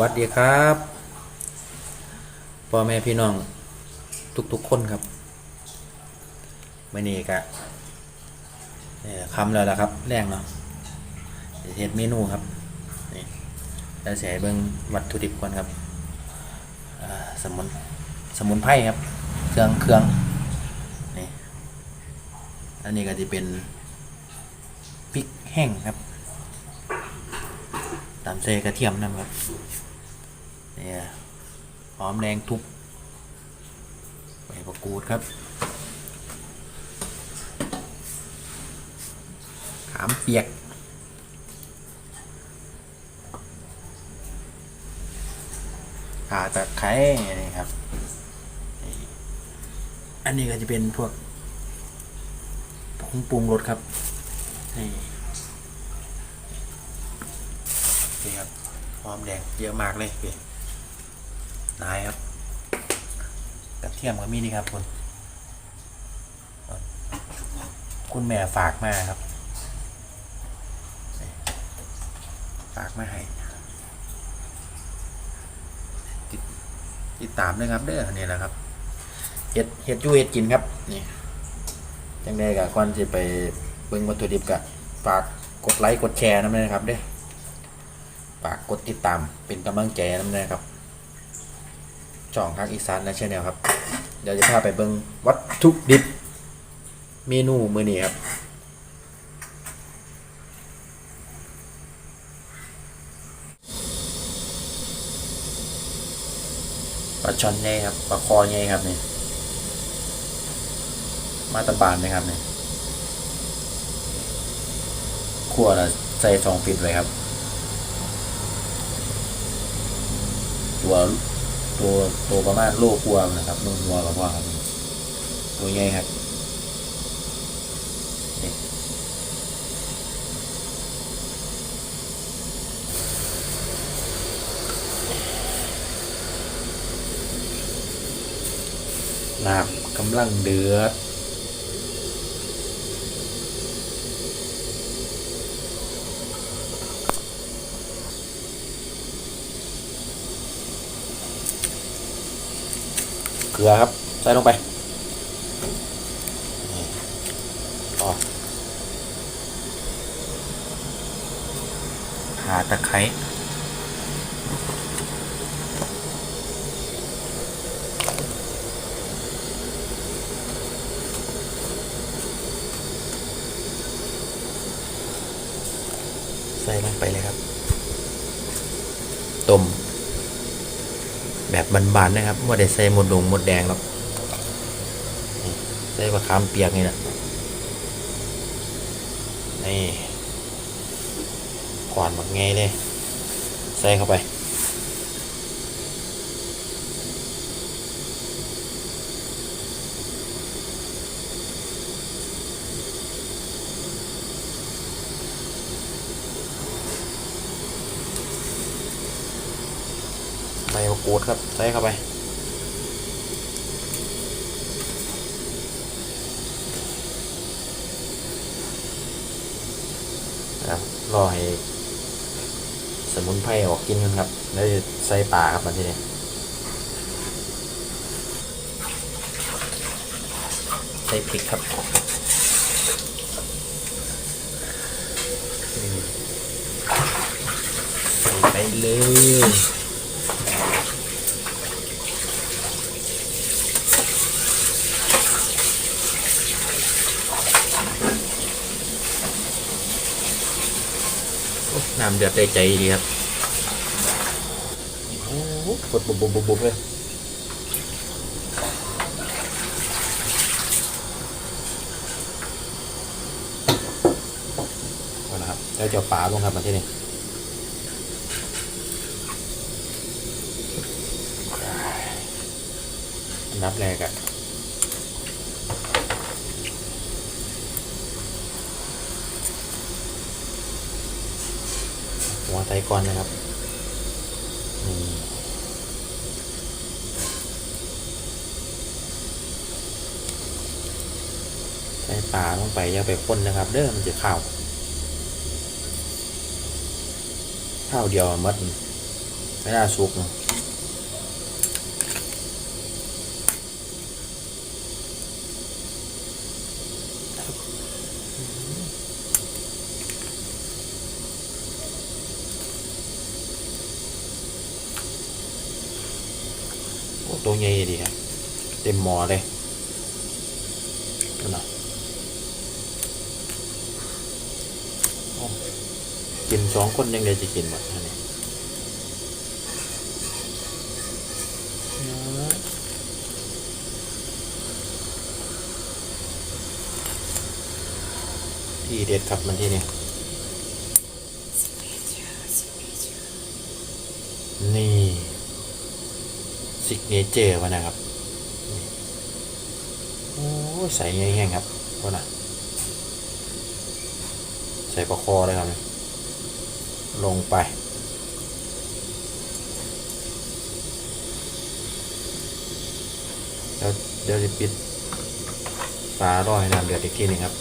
วัสดีครับพ่อแม่พี่น้องทุกๆคนครับไม่นี้ก็เอ่อคำแล้วล่ะครับแรงเนาะเฮ็ดเมนูครับนี่แล้วเสียเบิ่งวัตถุดิบก่อนครับสมุนสมุนไพรครับ เครื่องเครื่องนี่อันนี้ก็จะเป็นพริกแห้งครับตามเซกระเทียมนะครับ เนี่ยหอมแดงทุบใบมะกรูดครับ ขามเปียก ขาตะไคร้นี่ครับ อันนี้ก็จะเป็นพวกผงปรุงรสครับ นี่นี่ครับหอมแดงเยอะมากเลยพี่ นายครับกระเทียมก็มีนี่ครับคุณคุณแม่ฝากมาครับ ฝากมาให้ติดติดตามด้วยครับเด้อนี่แหละครับเห็ดเห็ดจูเห็ดกินครับนี่จังได้กับก่อนจะไปเบิ่งวัตถุดิบกะฝากกดไลค์กดแชร์นะด้วยนะครับเด้อฝากกดติดตามเป็นกำลังใจน้ำนะครับ ช่องทางอีสานนะชแนลครับ เดี๋ยวจะพาไปเบิงวัตถุดิบ เมนูมือนี้ครับ ปลาช่อนใหญ่ครับปลาคอใหญ่ครับนี่มาตะบานนะครับนี่ขั้วละใส่ซองปิดไว้ครับ ตัว ตัวตัวประมาณโลกลัวานะครับนุ่งหัวกับว่าตัวใหญ่ครับน้ำกำลังเดือด เกลือครับ ใส่ลงไปต่อหาตะไคร้ใส่ลงไปเลยครับต้ม แบานๆนะครับว่าได้ใส่หมดดงหมดแดงหรอกใส่มะขามเปียกนี่นะนี่ก่อนมักไงเลย ใส่เข้าไป กรูดครับ ใส่เข้าไปครับรอให้สมุนไพรออกกินกันครับ แล้วจะใส่ปลาครับมาที่นี่ใส่พริกครับไปเลย น้ำเดือดใจใจดีครับโอ้โหกดบุบบุบบุบบุบเลยเอาละครับแล้วจะเอาปลาลงครับมาที่นี่นับแรกอะ ไก่อนนะครับใส่ปลาลงไปอย่าไปคนนะครับ เด้อมันจะข้าวข้าวเดียวมัดไม่น่าสุกเนาะโอ้ตัวใหญ่ดีครับ เต็ม หมอเลยนะกินสองคนยังไงจะกินหมดอันนี้ที่เด็ดครับมันที่นี่นี่ซิกเนเจอร์วะนะครับ ใส่แห้งๆครับโทษนะใส่ประคอเลยครับ ลงไปแล้วเดี๋ยวจะปิดฝาร่อให้น้ำเดือดอีกทีนึงครับ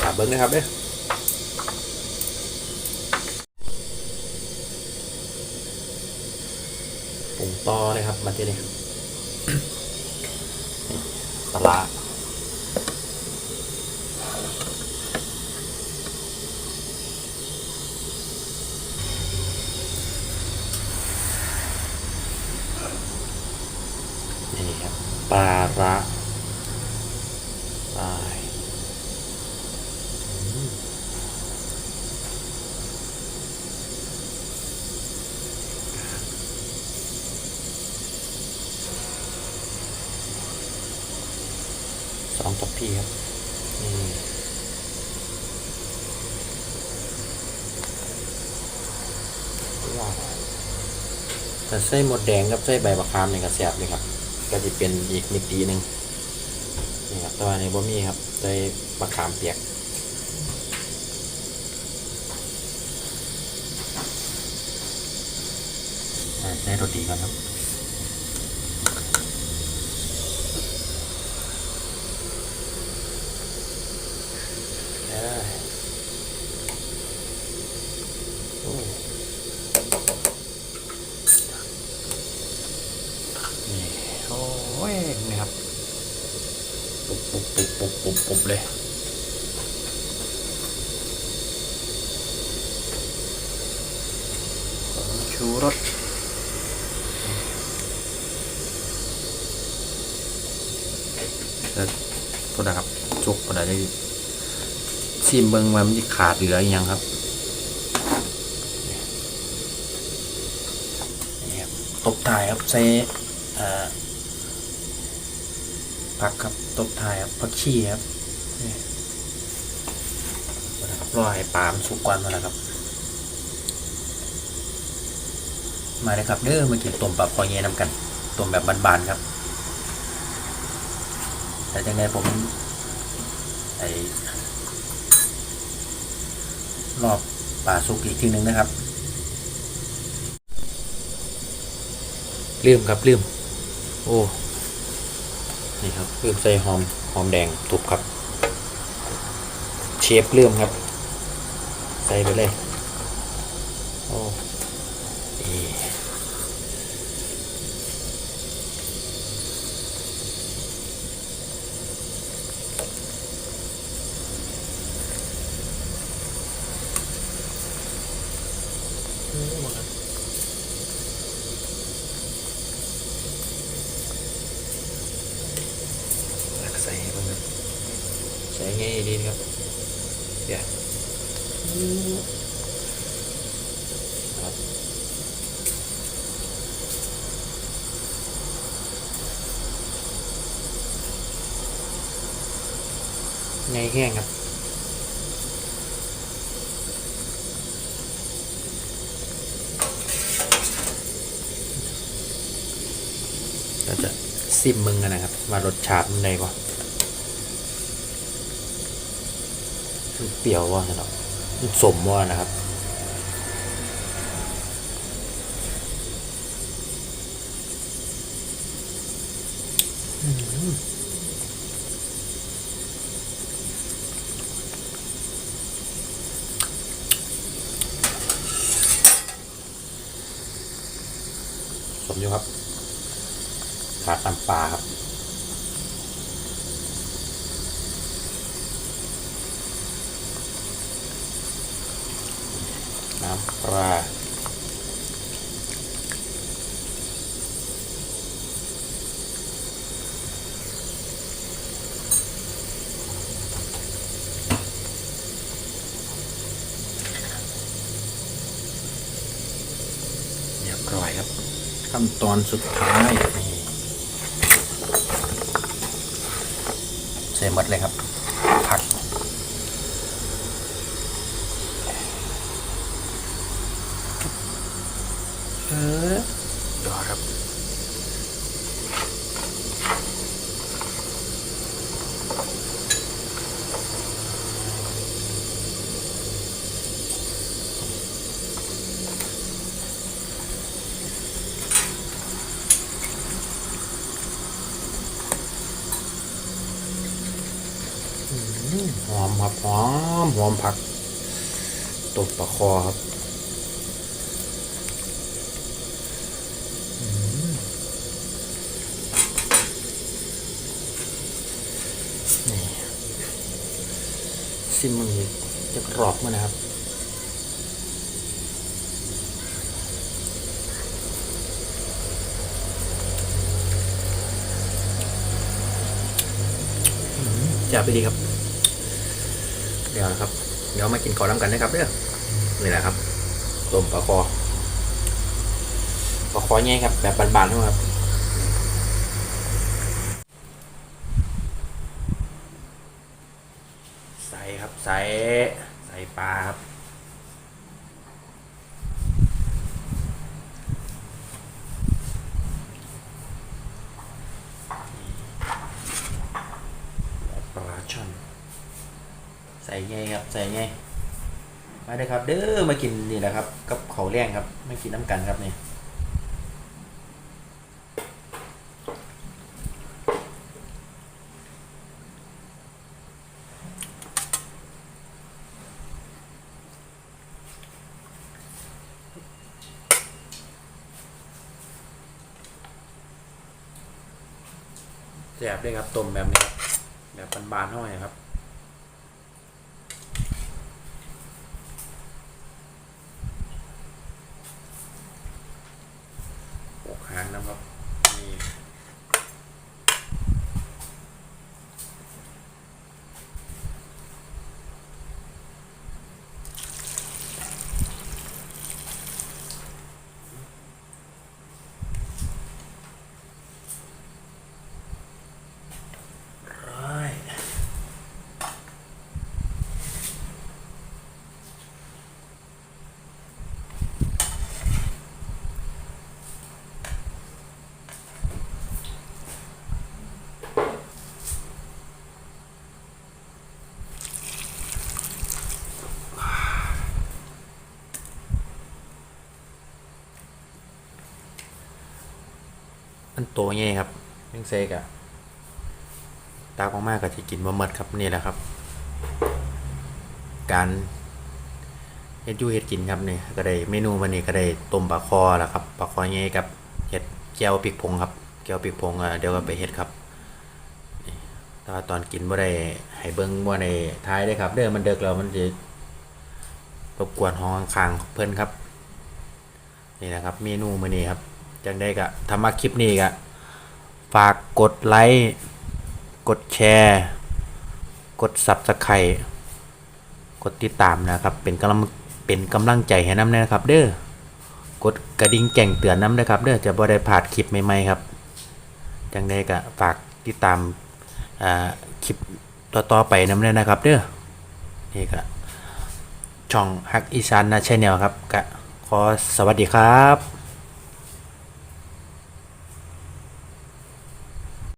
ขาเบิ้งนะครับเด้อปรุงต่อเลยครับมาที่นี่ ปลานี่ครับปลาร้าไปอืม สองทัพพีครับนี่ว้าวแต่ไส้หมดแดงกับไส้ใบมะขามนี่ก็แซ่บเลยครับ ก็จะเป็นอีกมิติหนึ่งนี่ครับแตัวาในบ่มีครับไส้มะขามเปียกใส่ใส่โรตีก่อนครับ ได้โอ้นี่โอ้ยนี่ครับ ปุบปุบปุบปุบปุบปุบเลยผง ชูรสแล้วก็นะครับจุกก็ได้ชิมเบิงว่ามันจะขาดเหลืออหยังครับนี่ครับตบท้ายครับใส่อ่าผักครับตบท้ายครับผักชีครับนี่นะครับรอให้ปลามนสุกก่อนมาแล้วครับ มาเลยครับเด้อมากินต้มปลาคอเย่นำกันต้มแบบบานๆครับ แต่จังไงผมไอรอบป่าสุกอีกทีหนึ่งนะครับ ลืมครับลืม โอ้นี่ครับลืมใส่หอมหอมแดงทุบครับ เชฟลืมครับ ใส่ไปเลยโอ้นี่แล้วก็ใส่ให้เพิ่นครับ ใส่ง่ายดีครับเดี๋ยวครับง่ายแห้งครับเราจะซิมมึงกันนะครับว่ารสชาติมันไงวะมัน เปรี้ยวว่าเนาะสมว่านะครับอืมอยู่ครับขาดน้ำปลาครับ น้ำ ปลา เรียบร้อยครับ ขั้นตอนสุดท้ายนี่ใส่หมดเลยครับ ผัก เออยอดครับ หอมครับหอมหอมผักตบปลาคอครับนี่ซิมมันจะกรอบมั้ยนะครับจะไปดีครับ เดี๋ยวนะครับ เดี๋ยวมากินขอน้ำกันนะครับเด้อนี่แหละครับต้มปลาคอปลาคอแง่ครับ แบบบานๆนะครับใส่ครับใส่ใส่ปลาครับ ปลาช่อน ใส่ไงครับ ใส่ไง มาเลยครับ เด้อมากินนี่แหละครับ กับเขาวแรงครับไม่กินน้ำกันครับนี่แซ่บเลยครับต้มแบบนี้ครับแบบบานๆเท่าไหร่ครับ อกหางนะครับนี่ร้อย มันโตไงครับยังเซกอะตากมากๆก็จะกินบะหมดครับนี่แหละครับ การเฮ็ดยูเฮ็ดกินครับนี่ก็ได้เมนูวันนี้ก็ได้ต้มปลาคอแหละครับปลาคอไงกับเห็ดแก้วพริกผงครับแก้วพริกผงอะเดี๋ยวก็ไปเฮ็ดครับแต่ว่าตอนกินบ่ได้ให้เบิ่งบ่ได้ท้ายได้ครับ เด้อมันเดึกแล้วมันจะรบกวนห้องข้างๆเพิ่นครับ นี่นะครับ เมนูมื้อนี้ครับ จังได้ก็ถ้ามาคลิปนี้ก็ฝากกดไลค์กดแชร์ กด Subscribe กดติดตามนะครับ เป็นกำลังเป็นกำลังใจให้น้ำนะครับ เด้อกดกระดิ่งแจ้งเตือนน้ำนะครับ เด้อจะบ่ได้พลาดคลิปใหม่ๆครับจังได้ก็ฝากติดตามคลิปต่อๆไปน้ำเลยนะครับ เด้อนี่ก็ช่องฮักอีสานนะชแนลครับก็ขอสวัสดีครับ